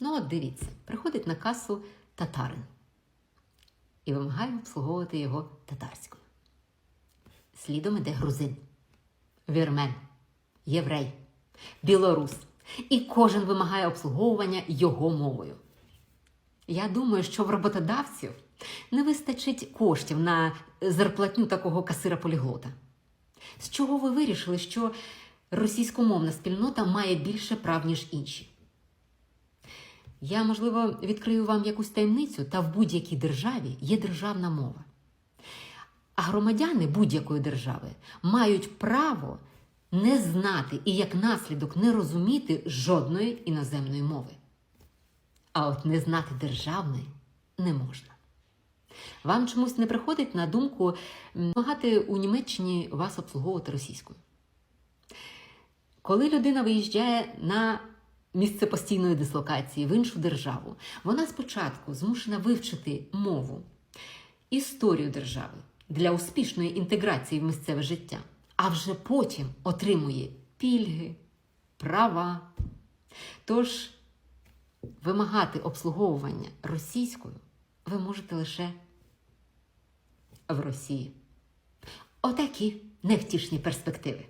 Ну, от дивіться, приходить на касу татарин і вимагає обслуговувати його татарською. Слідом іде грузин, вірмен, єврей, білорус. І кожен вимагає обслуговування його мовою. Я думаю, що в роботодавців не вистачить коштів на зарплатню такого касира-поліглота. З чого ви вирішили, що російськомовна спільнота має більше прав, ніж інші? Я, можливо, відкрию вам якусь таємницю, та в будь-якій державі є державна мова. А громадяни будь-якої держави мають право не знати і як наслідок не розуміти жодної іноземної мови. А от не знати державної не можна. Вам чомусь не приходить на думку м, вимагати у Німеччині вас обслуговувати російською. Коли людина виїжджає на місце постійної дислокації в іншу державу, вона спочатку змушена вивчити мову, історію держави для успішної інтеграції в місцеве життя, а вже потім отримує пільги, права. Тож вимагати обслуговування російською ви можете лише в Росії. Отакі невтішні перспективи.